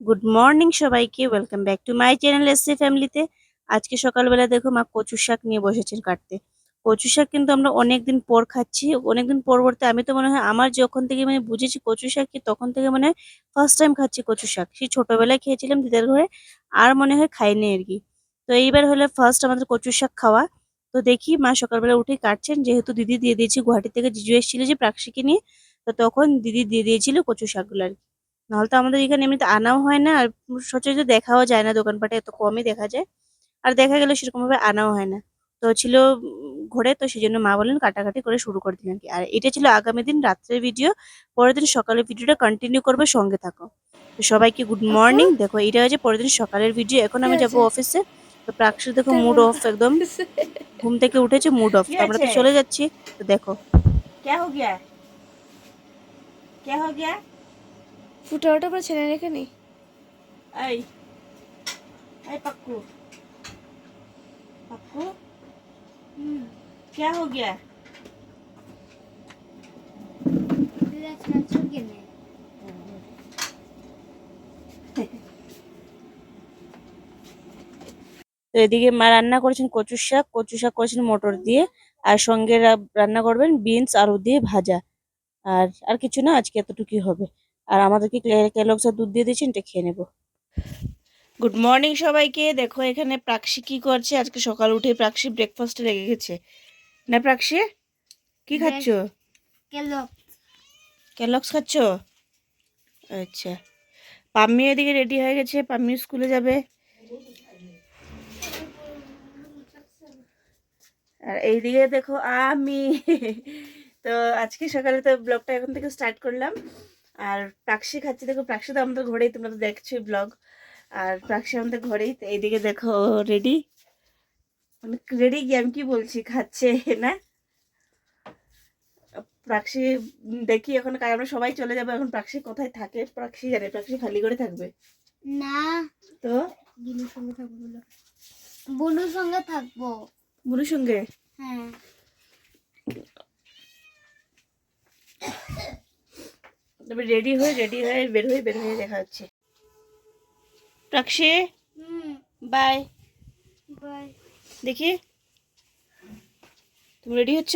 Good morning সবাইকে welcome back to my channel SC ফ্যামিলিতে আজকে সকালবেলা দেখো মা কচু শাক নিয়ে বসেছেন কাটতে। কচু শাক কিন্তু আমরা অনেকদিন পর খাচ্ছি, অনেকদিন পর বলতে আমি তো মনে হয় আমার যখন থেকে মানে বুঝেছি কচু শাক কি, তখন থেকে মানে ফার্স্ট টাইম খাচ্ছি কচু শাক। সেই ছোটবেলায় খেয়েছিলাম দিদার ঘরে, আর মনে হয় খাইনি আর কি। তো এইবার হলে ফার্স্ট আমাদের কচু শাক খাওয়া। তো দেখি মা সকালবেলা উঠে কাটছেন, যেহেতু দিদি দিয়ে দিয়েছি, গুয়াহাটি থেকে জিজু এসেছিল যে প্রাক্ষিকে নিয়ে, তো তখন দিদি দিয়ে দিয়েছিল কচু শাকগুলো আর কি। নাহলে তো আমাদের এখানে এমনিতে আনাও হয় না আর সচরাচর দেখাও যায় না দোকানপাটে এত কমই দেখা যায়। আর দেখা গেলে সেরকমভাবে আনাও হয় না। তো ছিল ঘোরে তো সেই জন্য মা বললেন কাটাকাটি করে শুরু করে দিলেন আর এটা ছিল আগামী দিন রাত্রের ভিডিও পরের দিন সকালের ভিডিওটা কন্টিনিউ করবে সঙ্গে থাকো। তো সবাইকে গুড মর্নিং আচ্ছা। দেখো এটা হয়েছে পরের দিন সকালের ভিডিও এখন আমি যাব অফিসে তো প্রাকশু দেখো মুড অফ একদম। ঘুম থেকে উঠেছে মুড অফ আমরা তো চলে যাচ্ছি। তো দেখো। কে হো গিয়া? কে হো গিয়া? ফুটা ওটা পরে ছেলে রেখে নি ऐ ऐ पक्कू पक्कू क्या हो गया তো এদিকে মা রান্না করেছেন কচু শাক কচু শাক করেছেন মটর দিয়ে আর সঙ্গে রা- রান্না করবেন বিনস আলু দিয়ে ভাজা আর আর কিছু না আজকে এতটুকুই হবে আর আমাদেরকে ক্যালক্সের দুধ দিয়ে দিয়েছেন এটা খেয়ে নেব। গুড মর্নিং সবাইকে। দেখো এখানে প্রাক্সি কি করছে? আজকে সকাল উঠে প্রাক্সি ব্রেকফাস্টে লেগে গেছে। না প্রাক্সি? কি খাচ্ছ? ক্যালক্স খাচ্ছ? আচ্ছা। পাম্মি এদিকে রেডি হয়ে গেছে। পাম্মি স্কুলে যাবে। আর এইদিকে দেখো আমি। তো আজকে সকালে তো ব্লগটা এখন থেকে স্টার্ট করলাম। আর প্রাক্ষী খাচ্ছি দেখো প্রাক্ষী তো আমাদের ঘরেই তোমরা তো দেখছ ব্লগ আর প্রাক্ষী আমাদের ঘরেই তো এইদিকে দেখো রেডি মানে রেডি গিয়ে আমি কি বলছি খাচ্ছে না? প্রাক্ষী উম, দেখি এখন কার আমরা সবাই চলে যাব এখন প্রাক্ষী কোথায় থাকে? প্রাক্ষী জানে প্রাক্ষী খালি করে থাকবে। না। তো? বুনুর সঙ্গে থাকব বুনুর সঙ্গে থাকব। বুনুর সঙ্গে? হ্যাঁ। তবে রেডি হয়ে রেডি হয়ে বের হয়ে বের হয়ে দেখা হচ্ছে। হুম। বাই বাই দেখি। তুমি রেডি হচ্ছ?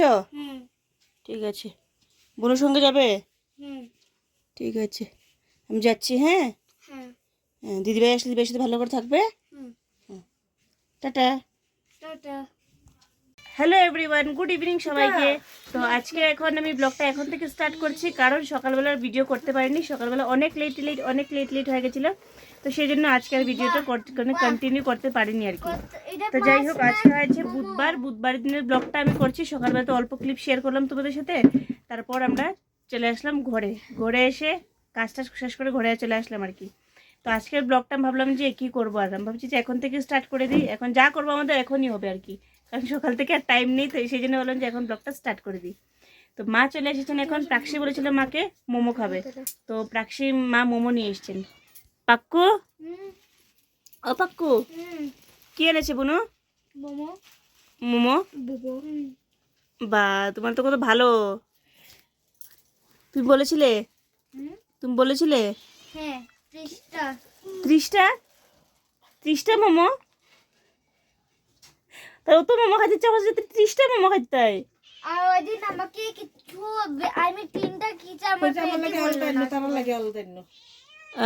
ঠিক আছে। বোনের সঙ্গে যাবে? ঠিক আছে। আমি যাচ্ছি হ্যাঁ? হ্যাঁ। হ্যাঁ, দিদিভাই আসলে সাথে ভালো করে থাকবে? হুম। Tata. Tata. Hello everyone good evening সবাইকে। তো আজকে এখন আমি ব্লগটা এখন থেকে স্টার্ট করছি কারণ সকালবেলার ভিডিও করতে পারিনি। সকালবেলা অনেক লেট লেট অনেক লেট লেট হয়ে গেছিল। তো সেই জন্য আজকে আর ভিডিওটা কন্টিনিউ করতে পারিনি আর কি। তো যাই হোক আজকে হয়েছে বুধবার। বুধবার দিনের ব্লগটা আমি করছি। সকালবেলা তো অল্প ক্লিপ শেয়ার করলাম তোমাদের সাথে। তারপর আমরা চলে আসলাম ঘরে। ঘরে এসে কাজটা শেষ করে ঘরে চলে আসলাম আর কি। তো আজকের ব্লগটা ভাবলাম যে কি করব আর আমি ভাবছি যে এখন থেকে স্টার্ট করে দিই। এখন যা করব আমাদের এখনই হবে আর কি। কারণ সকাল থেকে আর টাইম নেই তো সেই জন্য বললাম যে এখন ব্লগটা স্টার্ট করে দিই। তো মা চলে এসেছেন এখন প্রাক্সি বলেছিল মাকে মোমো খাবে। তো প্রাক্সি মা মোমো নিয়ে এসেছেন। পাক্কু? ও পাক্কু? কি এনেছে বুনু? মোমো। মোমো? বা তোমার তো কত ভালো। তুমি বলেছিলে? তুমি বলেছিলে? হ্যাঁ ত্রিশটা। ত্রিশটা? ত্রিশটা মোমো? তা তো মোমো খাইতে চাও যদি ত্রিশটা মোমো খাইতে হয় আর ওই দিন আমাকে কিছু আমি তিনটা কিচা আমার আমার তারা লাগে আলাদা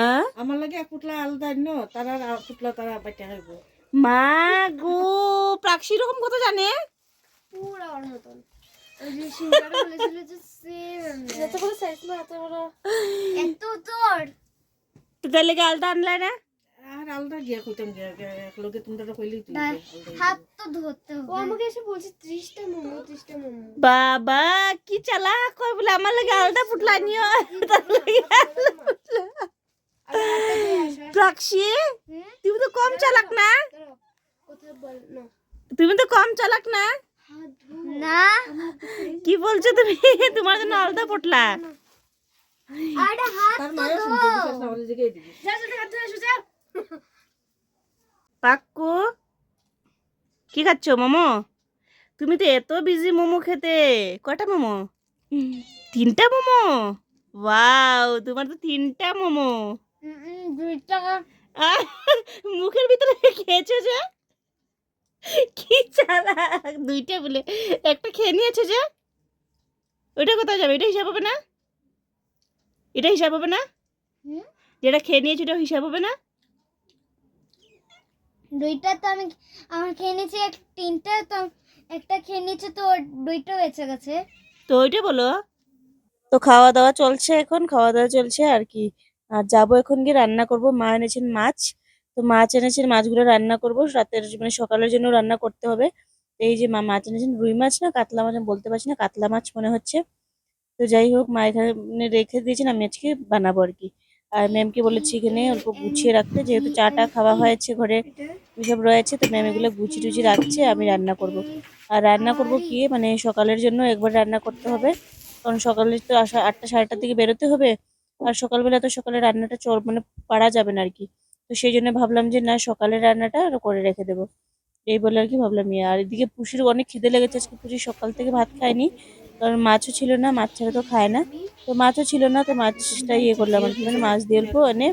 আহ? আমার লাগে এক পুটলা আলাদা তারা আর পুটলা তারা বাইটা হইব। মা গো প্রাক্ষী রকম কত জানে? পুরো ওর মতন ওই যে সিঙ্গারা বলেছিল যে সেম এত তোর তো তার। লেগে আলদা আনলে না? আর আলাদা গিয়া কইতাম গিয়া গিয়া এক তোমরা কইলি তুই হাত তো ধরতে হবে। ও আমাকে এসে বলছে মোমো মোমো। বাবা কি চালা কই বলে আমার লাগে আলাদা ফুটলা নিও। তার লাগে আলাদা তুমি তো কম চালাক না? কোথায় বল না। তুমি তো কম চালাক না? না। কি বলছো তুমি? তোমার জন্য আলাদা ফুটলা। আরে হাত মায়া পাক্কু কি খাচ্ছ মোমো? তুমি তো এত বিজি মোমো খেতে। কটা মোমো? তিনটা মোমো? ওয়াও তোমার তো তিনটা মোমো। মুখের ভিতরে খেয়েছো যে? কি চালা দুইটা বলে। একটা খেয়ে নিয়েছো যে? ওইটা কোথায় যাবে? এটা হিসাব হবে না? এটা হিসাব হবে না? যেটা খেয়ে নিয়েছো এটা হিসাব হবে না? দুইটা তো আমি আমার খেয়ে নিয়েছি এক তিনটা তো একটা খেয়ে নিয়েছি তো দুইটা বেঁচে গেছে। তো ওইটা বলো। তো খাওয়া দাওয়া চলছে এখন খাওয়া দাওয়া চলছে আর কি। আর যাব এখন গিয়ে রান্না করব মা এনেছেন মাছ। তো মাছ এনেছেন মাছগুলো রান্না করব রাতের মানে সকালের জন্য রান্না করতে হবে। এই যে মা মাছ এনেছেন রুই মাছ না কাতলা মাছ আমি বলতে পারছি না কাতলা মাছ মনে হচ্ছে। তো যাই হোক মা এখানে রেখে দিয়েছেন আমি আজকে বানাবো আর কি। আর ম্যামকে বলেছি এখানে অল্প গুছিয়ে রাখতে, যেহেতু চাটা খাওয়া হয়েছে ঘরে এসব রয়েছে, তো ম্যাম এগুলো গুছিয়ে টুচি রাখছে, আমি রান্না করব। আর রান্না করব কি মানে সকালের জন্য একবার রান্না করতে হবে, কারণ সকালে তো আসা আটটা সাড়ে আটটার দিকে বেরোতে হবে, আর সকালবেলা তো সকালে রান্নাটা চল মানে পারা যাবে না আর কি তো সেই জন্য ভাবলাম যে না, সকালের রান্নাটা করে রেখে দেবো। এই বলে আর কি ভাবলাম ইয়ে। আর এদিকে পুষির অনেক খিদে লেগেছে, আজকে পুষি সকাল থেকে ভাত খায়নি। কারণ মাছও ছিল না, মাছ ছাড়া তো খায় না। তো মাছও ছিল না, তো মাছটা ইয়ে করলাম আর কি। মানে মাছ দিয়ে অল্প এনে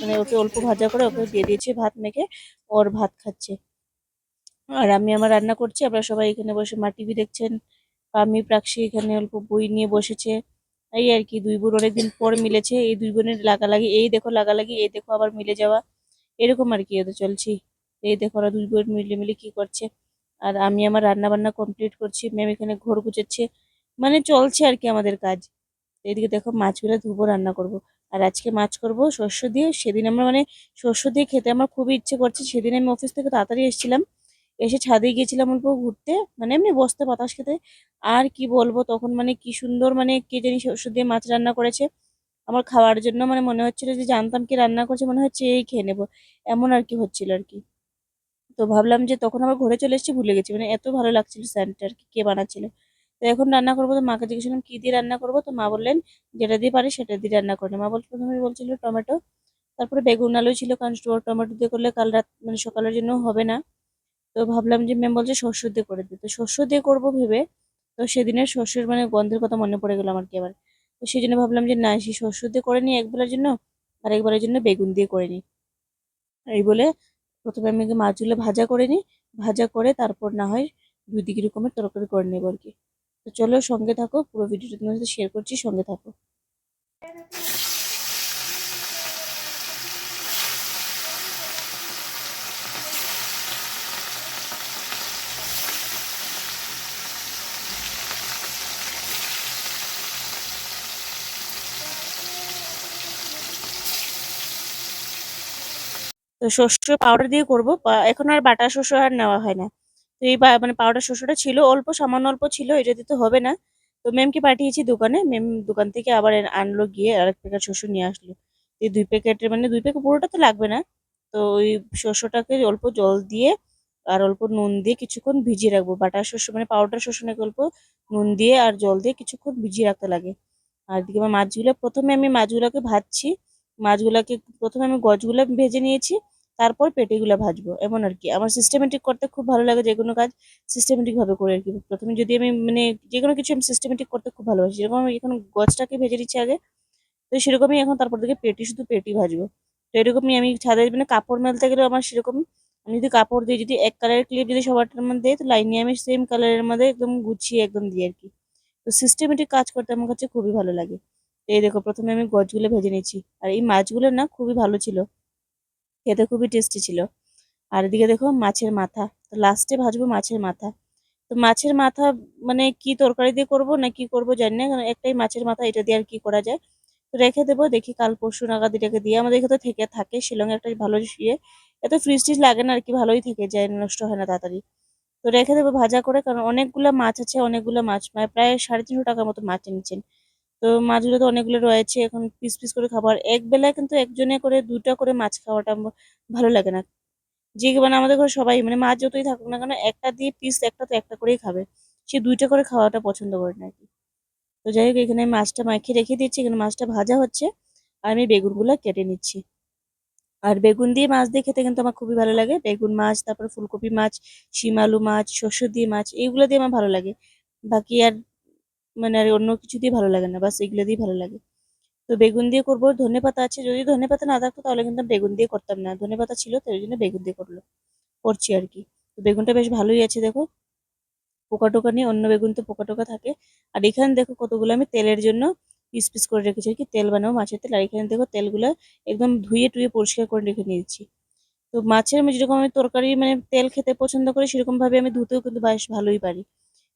মানে ওকে অল্প ভাজা করে ওকে দিয়ে দিয়েছি, ভাত মেখে। ওর ভাত খাচ্ছে। আর আমি আমার রান্না করছি, আপনারা সবাই এখানে বসে মা টিভি দেখছেন। আমি প্রাক্ষী এখানে অল্প বই নিয়ে বসেছে। এই আর কি, দুই বোন অনেকদিন পর মিলেছে। এই দুই বোনের লাগালাগি, এই দেখো লাগালাগি, এই দেখো আবার মিলে যাওয়া। এরকম আর কি এদের চলছি। এই দেখো ওরা দুই বোন মিলে মিলে কি করছে। আর আমি আমার রান্না বান্না কমপ্লিট করছি। ম্যাম এখানে ঘর গুছাচ্ছে। মানে চলছে আর কি আমাদের কাজ। এদিকে দেখো মাছগুলো ধুবো, রান্না করব। আর আজকে মাছ করব শস্য দিয়ে। সেদিন আমরা মানে শস্য দিয়ে খেতে আমার খুবই ইচ্ছে করছে। সেদিন আমি অফিস থেকে তাড়াতাড়ি এসেছিলাম। এসে ছাদে গিয়েছিলাম অল্প ঘুরতে। মানে এমনি বসতে বাতাস খেতে। আর কি বলব, তখন মানে কি সুন্দর মানে কে জানি শস্য দিয়ে মাছ রান্না করেছে। আমার খাওয়ার জন্য মানে মনে হচ্ছিল যে জানতাম কি রান্না করছে, মনে হচ্ছে এই খেয়ে নেব। এমন আর কি হচ্ছিল আর কি। তো ভাবলাম যে তখন আবার ঘরে চলে এসেছি, ভুলে গেছি। মানে এত ভালো লাগছিল স্যান্ডটা আর কি, কে বানাচ্ছিল। তো এখন রান্না করব তো মাকে জিজ্ঞেস করলাম, কি দিয়ে রান্না করব? তো মা বললেন, যেটা দিয়ে পারি সেটা দিয়ে রান্না করে মা বল প্রথমে বলছিল টমেটো, তারপরে বেগুন আলু ছিল, কারণ টমেটো দিয়ে করলে কাল রাত মানে সকালের জন্য হবে না। তো ভাবলাম যে ম্যাম বলছে শস্য দিয়ে করে দিতে তো শস্য দিয়ে করব ভেবে, তো সেদিনের শস্যের মানে গন্ধের কথা মনে পড়ে গেল আমার কি আবার। তো সেই জন্য ভাবলাম যে, না সেই শস্য দিয়ে করে নিই একবেলার জন্য, আর একবারের জন্য বেগুন দিয়ে করে নিই এই বলে প্রথমে আমি মাছগুলো ভাজা করে নিই ভাজা করে তারপর না হয় দুই দিকে রকমের তরকারি করে নেব আর কি। তো চলো সঙ্গে থাকো, পুরো ভিডিওটা তোমার সাথে শেয়ার করছি, সঙ্গে থাকো। তো শস্য পাউডার দিয়ে করব এখন আর বাটা শস্য আর নেওয়া হয় না। তো এই মানে পাউডার শস্যটা ছিল, অল্প, সামান্য অল্প ছিল, এটা দিতে হবে না। তো ম্যামকে পাঠিয়েছি দোকানে ম্যাম দোকান থেকে আবার আনলো গিয়ে আরেক প্যাকেট শস্য নিয়ে আসলো। এই দুই প্যাকেটের মানে দুই প্যাকেট পুরোটা তো লাগবে না। তো ওই শস্যটাকে অল্প জল দিয়ে আর অল্প নুন দিয়ে কিছুক্ষণ ভিজিয়ে রাখব। বাটার শস্য মানে পাউডার শস্য নাকি অল্প নুন দিয়ে আর জল দিয়ে কিছুক্ষণ ভিজিয়ে রাখতে লাগে। আর এদিকে আমার মাছগুলো, প্রথমে আমি মাছগুলোকে ভাজছি। মাছগুলোকে, প্রথমে আমি গজগুলো ভেজে নিয়েছি। তারপর পেটিগুলো ভাজবো, এমন আর কি। আমার সিস্টেমেটিক করতে খুব ভালো লাগে যে কোনো কাজ সিস্টেমেটিক ভাবে করে আর কি। প্রথমে যদি আমি মানে যে কোনো কিছু আমি সিস্টেমেটিক করতে খুব ভালোবাসি, যেরকম আমি এখন গছটাকে ভেজে দিচ্ছি আগে, তো সেরকমই এখন তারপর থেকে পেটি, শুধু পেটি ভাজবো। তো এরকমই আমি ছাদে মানে কাপড় মেলতে গেলেও আমার সেরকম, আমি যদি কাপড় দিই যদি এক কালারের ক্লিপ যদি সবারটার মধ্যে দিই তো লাইন নিয়ে আমি সেম কালারের মধ্যে একদম গুছিয়ে একদম দিই আর কি। তো সিস্টেমেটিক কাজ করতে আমার কাছে খুবই ভালো লাগে। এই দেখো, প্রথমে আমি গছগুলো ভেজে নিয়েছি আর এই মাছগুলো না খুবই ভালো ছিল। খেতে খুবই টেস্টি ছিল। আর এদিকে দেখো মাছের মাথা। তো লাস্টে ভাজবো মাছের মাথা। তো মাছের মাথা মানে কি তরকারি দিয়ে করব না কি করব জানি না, কারণ একটাই মাছের মাথা, এটা দিয়ে আর কি করা যায়? তো রেখে দেবো, দেখি কাল পরশু নাগাদ এটাকে দিয়ে। আমাদের এখানে তো থেকে থাকে, শিলংয়ে একটা ভালো ইয়ে। এত ফ্রিজ টিজ লাগে না আর কি, ভালোই থেকে যায়, নষ্ট হয় না তাড়াতাড়ি। তো রেখে দেবো ভাজা করে, কারণ অনেকগুলো মাছ আছে, অনেকগুলো মাছ। মানে প্রায় সাড়ে তিনশো টাকার মতো মাছ এনেছেন। তো মাছগুলো তো অনেকগুলো রয়েছে, এখন পিস পিস করে খাবার। এক বেলায় কিন্তু একজনে করে, দুটা করে মাছ খাওয়াটা ভালো লাগে না। যে মানে আমাদের ঘরে সবাই মানে মাছ যতই থাকুক না কেন, একটা দিয়ে পিস একটা তো একটা করেই খাবে। সে দুইটা করে খাওয়াটা পছন্দ করে না কি। তো যাই হোক, এখানে মাছটা মাখিয়ে রেখে দিচ্ছি। এখানে মাছটা ভাজা হচ্ছে আর আমি বেগুনগুলো কেটে নিচ্ছি। আর বেগুন দিয়ে মাছ দিয়ে খেতে কিন্তু আমার খুবই ভালো লাগে। বেগুন মাছ, তারপর ফুলকপি মাছ, শিম আলু মাছ, শস্য দিয়ে মাছ, এইগুলো দিয়ে আমার ভালো লাগে। বাকি আর মানে আর অন্য কিছু দিয়ে ভালো লাগে না, বাস এগুলো দিয়ে ভালো লাগে। তো বেগুন দিয়ে করব, ধনে পাতা আছে, যদি ধনে পাতা না থাকতো তাহলে কিন্তু বেগুন দিয়ে করতাম না, ধনে পাতা ছিল তাই জন্য বেগুন দিয়ে করল করছি আর কি। তো বেগুনটা বেশ ভালোই আছে দেখো, পোকা টোকা নিয়ে অন্য বেগুন তো পোকা টোকা থাকে। আর এখানে দেখো কতগুলো আমি তেলের জন্য পিস পিস করে রেখেছি আর কি, তেল বানাবো মাছের তেল, আর এখানে দেখো তেলগুলো একদম ধুয়ে টুয়ে পরিষ্কার করে রেখে নিয়েছি তো মাছের আমি যেরকম আমি তরকারি মানে তেল খেতে পছন্দ করি সেরকম ভাবে আমি ধুতেও কিন্তু বেশ ভালোই পারি।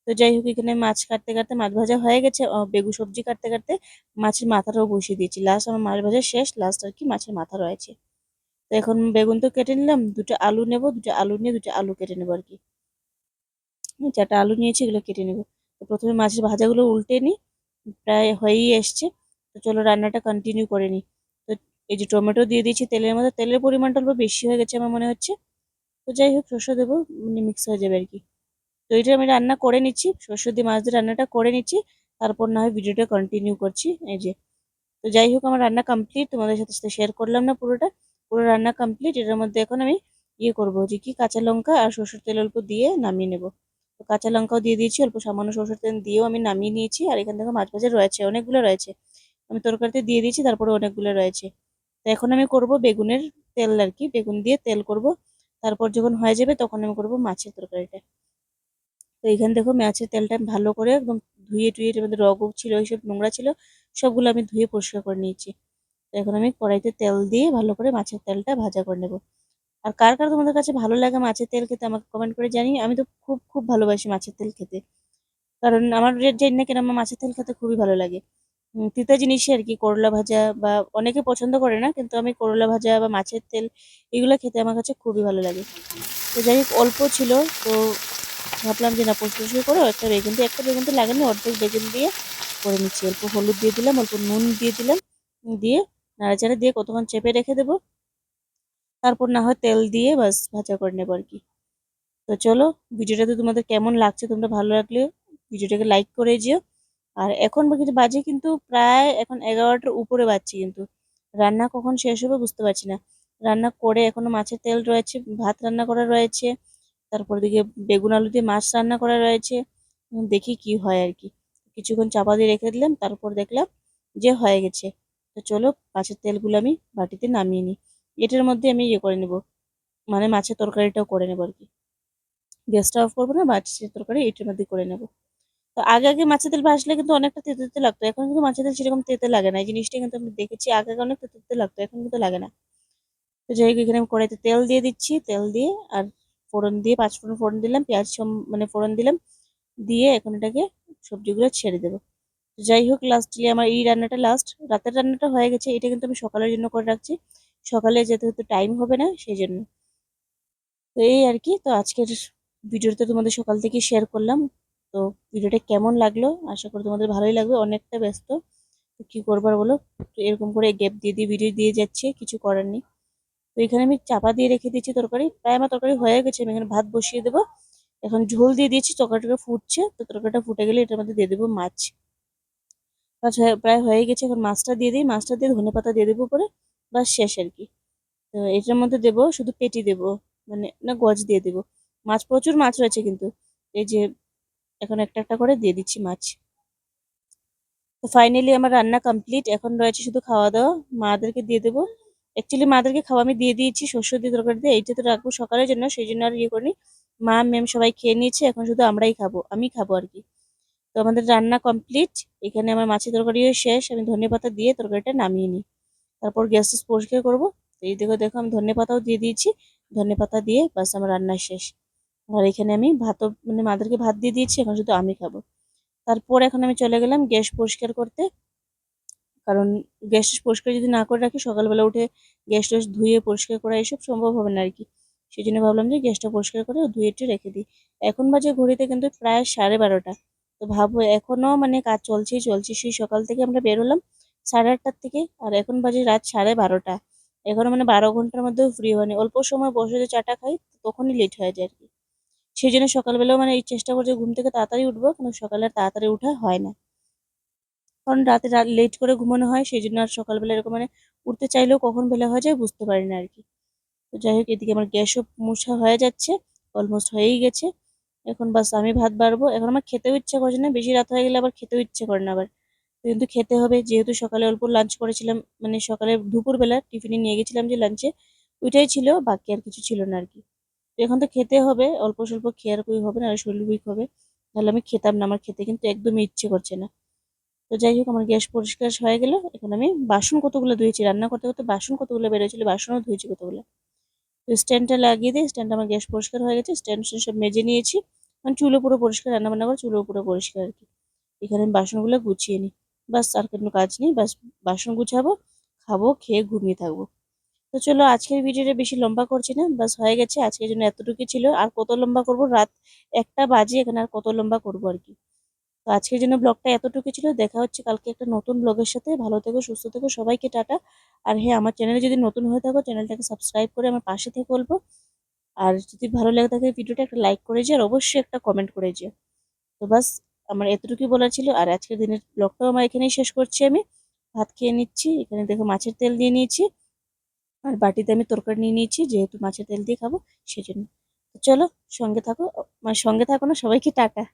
তো যাই হোক, এখানে মাছ কাটতে কাটতে মাছ ভাজা হয়ে গেছে। বেগু সবজি কাটতে কাটতে মাছের মাথাটাও বসিয়ে দিয়েছি। লাস্ট আমার মাছ ভাজা শেষ লাস্ট আর কি মাছের মাথা রয়েছে। তো এখন বেগুন তো কেটে নিলাম, দুটো আলু নেব, দুটো আলু নিয়ে দুটো আলু কেটে নেব আর কি। চারটা আলু নিয়েছি, এগুলো কেটে নেব। তো প্রথমে মাছের ভাজাগুলো উল্টে নিই, প্রায় হয়েই এসছে। তো চলো রান্নাটা কন্টিনিউ করে নিই। তো এই যে টমেটো দিয়ে দিয়েছি তেলের মধ্যে, তেলের পরিমাণটা অল্প বেশি হয়ে গেছে আমার মনে হচ্ছে। তো যাই হোক শস্য দেবো মানে মিক্স হয়ে যাবে আর কি। তো এটা আমি রান্না করে নিচ্ছি শস্য দিয়ে মাছ দিয়ে রান্নাটা করে নিচ্ছি, তারপর না হয় ভিডিওটা কন্টিনিউ করছি, এই যে। তো যাই হোক, আমার রান্না কমপ্লিট তোমাদের সাথে সাথে শেয়ার করলাম না পুরোটা, পুরো রান্না কমপ্লিট এটার মধ্যে এখন আমি ইয়ে করব, যে কি কাঁচা লঙ্কা আর সরষের তেল অল্প দিয়ে নামিয়ে নেব। তো কাঁচা লঙ্কাও দিয়ে দিয়েছি, অল্প সামান্য সরষের তেল দিয়েও আমি নামিয়ে নিয়েছি, আর এখান থেকে মাছ ভাজা রয়েছে, অনেকগুলো রয়েছে। আমি তরকারিতে দিয়ে দিয়েছি, তারপরে অনেকগুলো রয়েছে। তো এখন আমি করব বেগুনের তেল আর কি, বেগুন দিয়ে তেল করব, তারপর যখন হয়ে যাবে তখন আমি করব মাছের তরকারিটা। তো এখানে দেখো মাছের তেলটা আমি ভালো করে একদম ধুয়ে টুয়ে মধ্যে রগ ছিল, ওইসব নোংরা ছিল, সবগুলো আমি ধুয়ে পরিষ্কার করে নিয়েছি। তো এখন আমি কড়াইতে তেল দিয়ে ভালো করে মাছের তেলটা ভাজা করে নেব। আর কার কার তোমাদের কাছে ভালো লাগে মাছের তেল খেতে আমাকে কমেন্ট করে জানিয়ে আমি তো খুব খুব ভালোবাসি মাছের তেল খেতে। কারণ আমার রেট জানি না কেন আমার মাছের তেল খেতে খুবই ভালো লাগে। তিতা জিনিসই আর কি, করলা ভাজা বা অনেকে পছন্দ করে না, কিন্তু আমি করলা ভাজা বা মাছের তেল এগুলো খেতে আমার কাছে খুবই ভালো লাগে। তো যাই হোক, অল্প ছিল, তো ভাবলাম যে না পরিষ্কার করে একটা বেগুন দিয়ে, একটা বেগুন তো লাগেনি অর্ধেক বেগুন দিয়ে করে নিচ্ছি। অল্প হলুদ দিয়ে দিলাম, অল্প নুন দিয়ে দিলাম দিয়ে নাড়াচাড়া দিয়ে কতক্ষণ চেপে রেখে দেবো, তারপর না হয় তেল দিয়ে বাস ভাজা করে নেব আর কি। তো চলো ভিডিওটাতে তোমাদের কেমন লাগছে, তোমরা ভালো লাগলে ভিডিওটাকে লাইক করে যেও আর এখন কিন্তু বাজে কিন্তু প্রায় এখন এগারোটার উপরে বাজছে কিন্তু। রান্না কখন শেষ হবে বুঝতে পারছি না। রান্না করে এখনও মাছের তেল রয়েছে, ভাত রান্না করা রয়েছে তারপর দিকে বেগুন আলু দিয়ে মাছ রান্না করা রয়েছে। দেখি কি হয় আর কি। কিছুক্ষণ চাপা দিয়ে রেখে দিলাম, তারপর দেখলাম যে হয়ে গেছে। তো চলো মাছের তেলগুলো আমি বাটিতে নামিয়ে নিই। এটার মধ্যে আমি ইয়ে করে নেব মানে মাছের তরকারিটাও করে নেব আর কি। গ্যাসটা অফ করব না, মাছের তরকারি এটার মধ্যে করে নেব। তো আগে আগে মাছের তেল ভাসলে কিন্তু অনেকটা তেতে তেতে লাগতো, এখন কিন্তু মাছের তেল সেরকম তেতে লাগে না। এই জিনিসটা কিন্তু আমি দেখেছি, আগে আগে অনেক তেতে লাগতো, এখন কিন্তু লাগে না। তো যাই হোক, এখানে আমি কড়াইতে তেল দিয়ে দিচ্ছি, তেল দিয়ে আর ফোড়ন দিয়ে, পাঁচ ফোড়ন ফোড়ন দিলাম, পেঁয়াজ মানে ফোড়ন দিলাম, দিয়ে এখন এটাকে সবজিগুলো ছেড়ে দেবো। যাই হোক লাস্টলি আমার এই রান্নাটা লাস্ট রাতের রান্নাটা হয়ে গেছে, এটা কিন্তু আমি সকালের জন্য করে রাখছি। সকালে যেতে হতে টাইম হবে না, সেই জন্য। তো এই আর কি, তো আজকের ভিডিওটা তোমাদের সকাল থেকে শেয়ার করলাম। তো ভিডিওটা কেমন লাগল? আশা করি তোমাদের ভালোই লাগবে, অনেকটা ব্যস্ত। তো কী করবার বলো? তো এরকম করে গ্যাপ দিয়ে দিয়ে ভিডিও দিয়ে যাচ্ছে, কিছু করার নেই। তো এখানে আমি চাপা দিয়ে রেখে দিয়েছি তরকারি। প্রায় আমার তরকারি হয়ে গেছে, আমি এখানে ভাত বসিয়ে দেবো। এখন ঝোল দিয়ে দিয়েছি, তরকারিটা ফুটছে। তো তরকারিটা ফুটে গেলে এটার মধ্যে দিয়ে দেবো মাছ। মাছ প্রায় হয়ে গেছে, এখন মাছটা দিয়ে দিই। মাছটা দিয়ে ধনে পাতা দিয়ে দেবো পরে বাস শেষ আর কি। তো এটার মধ্যে দেবো, শুধু পেটি দেবো মানে না গজ দিয়ে দেবো। মাছ প্রচুর মাছ রয়েছে কিন্তু, এই যে এখন একটা একটা করে দিয়ে দিচ্ছি মাছ। তো ফাইনালি আমার রান্না কমপ্লিট এখন রয়েছে শুধু খাওয়া দাওয়া। মাদেরকে দিয়ে দেবো অ্যাকচুয়ালি মাদেরকে খাওয়া আমি দিয়ে দিয়েছি শস্য দিয়ে তরকারি দিয়ে। এইটা তো রাখব সকালের জন্য সেই জন্য আর ইয়ে করিনি। মা ম্যাম সবাই খেয়ে নিয়েছে, এখন শুধু আমরাই খাব, আমি খাব আর কি। তো আমাদের রান্না কমপ্লিট এখানে আমার মাছের তরকারিও শেষ, আমি ধনে পাতা দিয়ে তরকারিটা নামিয়ে নিই। তারপর গ্যাস ট্যাস পরিষ্কার করব। এই দেখো দেখো, আমি ধনে পাতাও দিয়ে দিয়েছি, ধনে পাতা দিয়ে বাস আমার রান্না শেষ। আর এখানে আমি ভাতও মানে মাদেরকে ভাত দিয়ে দিয়েছি, এখন শুধু আমি খাব। তারপর এখন আমি চলে গেলাম গ্যাস পরিষ্কার করতে। কারণ গ্যাস পরিষ্কার যদি না করে রাখি, সকালবেলা উঠে গ্যাস ট্যাস ধুয়ে পরিষ্কার করা এসব সম্ভব হবে না আর কি সেই জন্য ভাবলাম যে গ্যাসটা পরিষ্কার করে ধুয়ে টুয়ে রেখে দিই। এখন বাজে ঘড়িতে কিন্তু প্রায় সাড়ে বারোটা। তো ভাবো এখনও মানে কাজ চলছেই চলছে সেই সকাল থেকে আমরা বেরোলাম সাড়ে আটটার থেকে আর এখন বাজে রাত সাড়ে বারোটা। এখনও মানে বারো ঘণ্টার মধ্যেও ফ্রি হয়নি। অল্প সময় বসে যে চাটা খাই, তখনই লেট হয়ে যায় আর কি সেই জন্য সকালবেলাও মানে এই চেষ্টা করছি ঘুম থেকে তাড়াতাড়ি উঠবো, কিন্তু সকালে তাড়াতাড়ি উঠা হয় না। কারণ রাতে লেট করে ঘুমানো হয় সেই জন্য আর সকালবেলা এরকম মানে উঠতে চাইলেও কখন বেলা হয়ে যায় বুঝতে পারি না আর কি তো যাই হোক, এদিকে আমার গ্যাসও মোছা হয়ে যাচ্ছে অলমোস্ট হয়েই গেছে। এখন বাস আমি ভাত বাড়বো। এখন আমার খেতেও ইচ্ছে করছে না, বেশি রাত হয়ে গেলে আবার খেতেও ইচ্ছে করে না আবার। কিন্তু খেতে হবে, যেহেতু সকালে অল্প লাঞ্চ করেছিলাম মানে সকালে দুপুরবেলা টিফিনে নিয়ে গেছিলাম যে লাঞ্চে ওইটাই ছিল, বাকি আর কিছু ছিল না আর কি তো এখন তো খেতে হবে, অল্প স্বল্প খেয়ার কই হবে না, আর শরীর উইক হবে, তাহলে আমি খেতাম না, আমার খেতে কিন্তু একদমই ইচ্ছে করছে না। তো যাই হোক, আমার গ্যাস পরিষ্কার হয়ে গেল। এখন আমি বাসন কতগুলো ধুয়েছি? রান্না করতে করতে বাসন কতগুলো বেরোছিল বাসনও ধুয়েছি কতগুলো? তো স্ট্যান্ডটা লাগিয়ে দিয়ে স্ট্যান্ড আমার গ্যাস পরিষ্কার হয়ে গেছে। স্ট্যান্ড সব মেজে নিয়েছি। মানে চুলো পুরো পরিষ্কার, রান্না বান্না করে চুলো পুরো পরিষ্কার আর কি। এখানে আমি বাসনগুলো গুছিয়ে নিই। বাস, আর কোনো কাজ নেই। বাস, বাসন গুছাবো, খাব, খেয়ে ঘুমিয়ে থাকব। তো চলো, আজকের ভিডিওটা বেশি লম্বা করছি না। বাস, হয়ে গেছে। আজকের জন্য এতটুকু ছিল। আর কত লম্বা করব? রাত একটা বাজে, এখানে আর কত লম্বা করব আর কি? তো আজকের জন্য ব্লগটা এতটুকু ছিল। দেখা হচ্ছে কালকে একটা নতুন ব্লগের সাথে। ভালো থেকো, সুস্থ থেকো, সবাইকে টাটা। আর হ্যাঁ আমার চ্যানেলে যদি নতুন হয়ে থাকো, চ্যানেলটাকে সাবস্ক্রাইব করে আমার পাশে থেকে বলব। আর যদি ভালো লাগে থাকে ভিডিওটা, একটা লাইক করে যে আর অবশ্যই একটা কমেন্ট করে যে তো বাস, আমার এতটুকুই বলার ছিল। আর আজকের দিনের ব্লগটাও আমার এখানেই শেষ করছি আমি। ভাত খেয়ে নিচ্ছি। এখানে দেখো মাছের তেল দিয়ে নিয়েছি। আর বাটিতে আমি তরকারি নিয়ে নিয়েছি, যেহেতু মাছের তেল দিয়ে খাব, সেজন্য। চলো, সঙ্গে থাকো মানে সঙ্গে থাকো না, সবাইকে টাটা।